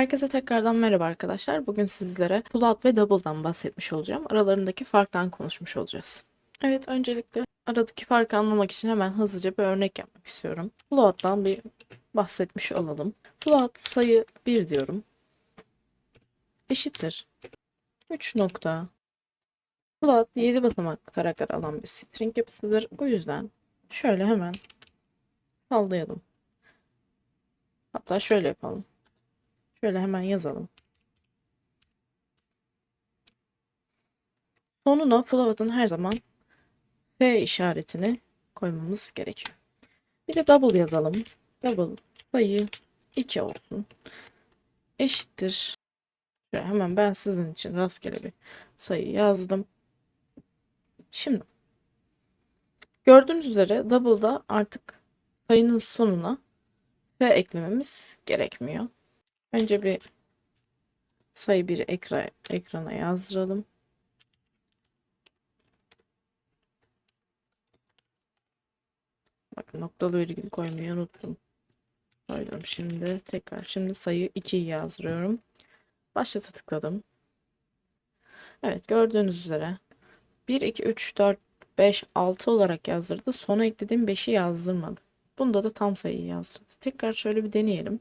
Herkese tekrardan merhaba arkadaşlar. Bugün sizlere float ve double'dan bahsetmiş olacağım. Aralarındaki farktan konuşmuş olacağız. Evet, öncelikle aradaki farkı anlamak için hemen hızlıca bir örnek yapmak istiyorum. Float'tan bir bahsetmiş olalım. Float sayı 1 diyorum. Eşittir. 3 nokta. Float 7 basamaklı karakter alan bir string yapısıdır. O yüzden şöyle hemen sallayalım. Hatta şöyle yapalım. Şöyle hemen yazalım. Sonuna float'ın her zaman F işaretini koymamız gerekiyor. Bir de double yazalım. Double sayı 2 olsun. Eşittir. Şöyle hemen ben sizin için rastgele bir sayı yazdım. Şimdi gördüğünüz üzere double'da artık sayının sonuna F eklememiz gerekmiyor. Önce bir sayı bir ekra, ekrana yazdıralım. Bakın noktalı virgül koymayı unuttum. Koydum şimdi. Tekrar şimdi sayı 2'yi yazdırıyorum. Başlata tıkladım. Evet gördüğünüz üzere 1, 2, 3, 4, 5, 6 olarak yazdırdı. Sona eklediğim 5'i yazdırmadı. Bunda da tam sayıyı yazdırdı. Tekrar şöyle bir deneyelim.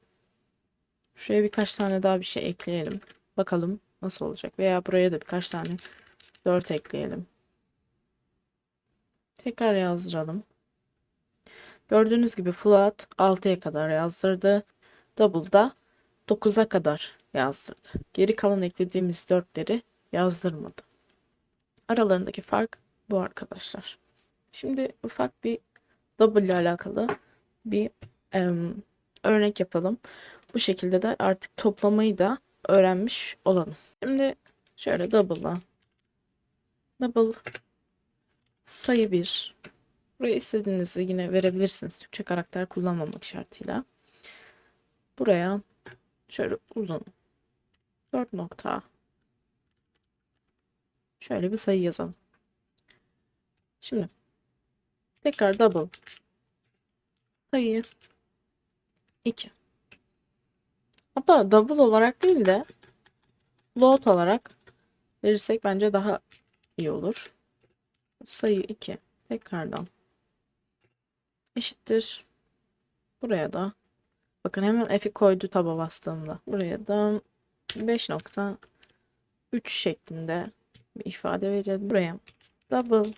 Şuraya birkaç tane daha bir şey ekleyelim. Bakalım nasıl olacak. Veya buraya da birkaç tane 4 ekleyelim. Tekrar yazdıralım. Gördüğünüz gibi float 6'ya kadar yazdırdı. Double'da 9'a kadar yazdırdı. Geri kalan eklediğimiz 4'leri yazdırmadı. Aralarındaki fark bu arkadaşlar. Şimdi ufak bir double ile alakalı bir em, örnek yapalım. Bu şekilde de artık toplamayı da öğrenmiş olalım. Şimdi şöyle double'la double sayı 1 buraya istediğinizi yine verebilirsiniz. Türkçe karakter kullanmamak şartıyla. Buraya şöyle uzun 4 nokta şöyle bir sayı yazalım. Şimdi tekrar double sayı 2 Hatta double olarak değil de float olarak verirsek bence daha iyi olur. Sayı 2 tekrardan eşittir. Buraya da bakın hemen F'i koydu taba bastığımda. Buraya da 5.3 şeklinde bir ifade verelim. Buraya double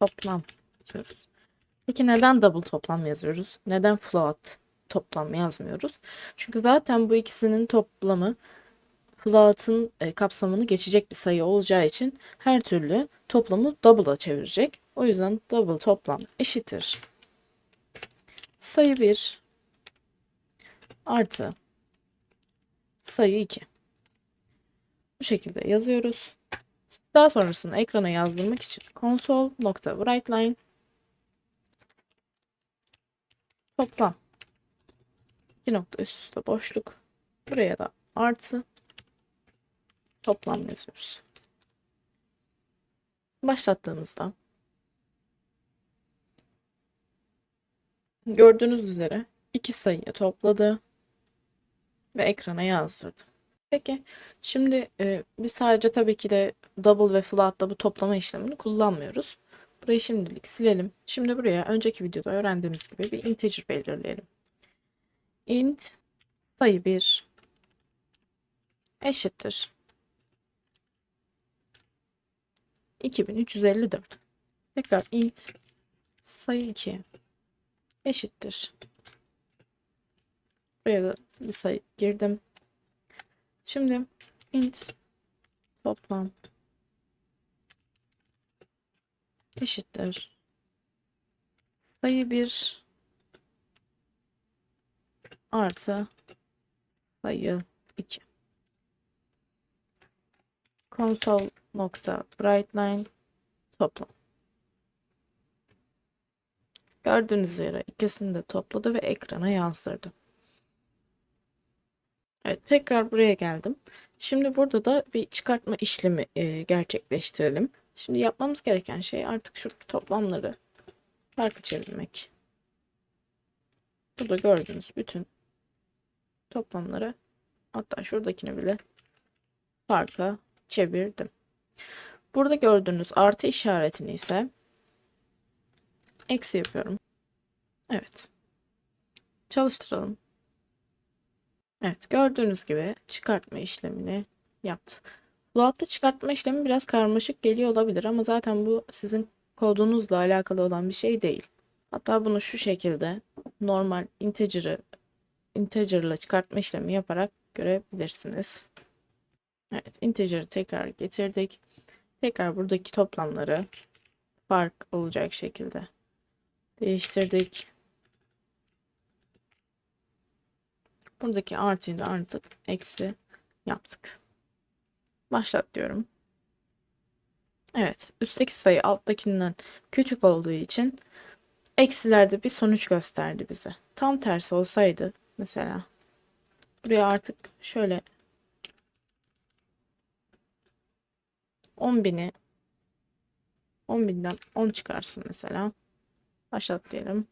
toplam yazıyoruz. Peki neden double toplam yazıyoruz? Neden float toplam yazmıyoruz? Çünkü zaten bu ikisinin toplamı float'ın e, kapsamını geçecek bir sayı olacağı için her türlü toplamı double'a çevirecek. O yüzden double toplam eşittir. Sayı 1 artı sayı 2. Bu şekilde yazıyoruz. Daha sonrasında ekrana yazdırmak için console.writeLine toplam 2 nokta üst üste boşluk. Buraya da artı toplam yazıyoruz. Başlattığımızda gördüğünüz üzere iki sayıyı topladı ve ekrana yazdırdı. Peki şimdi e, biz sadece tabii ki de double ve float'ta bu toplama işlemini kullanmıyoruz. Burayı şimdilik silelim. Şimdi buraya önceki videoda öğrendiğimiz gibi bir integer belirleyelim. İnt sayı 1 eşittir 2354. Tekrar int sayı 2 eşittir. Buraya da bir sayı girdim. Şimdi int toplam eşittir. Sayı 1 artı sayı 2. Console nokta brightline toplam. Gördüğünüz üzere ikisini de topladı ve ekrana yazdırdı. Evet tekrar buraya geldim. Şimdi burada da bir çıkartma işlemi e, gerçekleştirelim. Şimdi yapmamız gereken şey artık şuradaki toplamları farkı çevirmek. Burada gördüğünüz bütün toplamları Hatta şuradakini bile farka çevirdim. Burada gördüğünüz artı işaretini ise eksi yapıyorum. Evet. Çalıştıralım. Evet gördüğünüz gibi çıkartma işlemini yaptı. Float'ta çıkartma işlemi biraz karmaşık geliyor olabilir ama zaten bu sizin kodunuzla alakalı olan bir şey değil. Hatta bunu şu şekilde normal integer'ı integer'la çıkartma işlemi yaparak görebilirsiniz. Evet, integer'ı tekrar getirdik. Tekrar buradaki toplamları fark olacak şekilde değiştirdik. Buradaki artıyı da artık eksi yaptık. Başlat diyorum. Evet, üstteki sayı alttakinden küçük olduğu için eksilerde bir sonuç gösterdi bize. Tam tersi olsaydı mesela buraya artık şöyle 10.000'i 10.000'den 10 çıkarsın mesela. Başlat diyelim.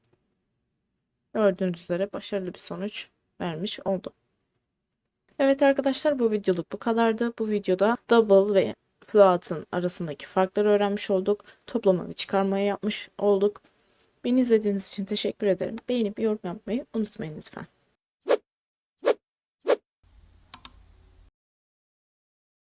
Gördüğünüz üzere başarılı bir sonuç vermiş oldu. Evet arkadaşlar bu videoluk bu kadardı. Bu videoda double ve float'ın arasındaki farkları öğrenmiş olduk. Toplama ve çıkarmayı yapmış olduk. Beni izlediğiniz için teşekkür ederim. Beğenip yorum yapmayı unutmayın lütfen.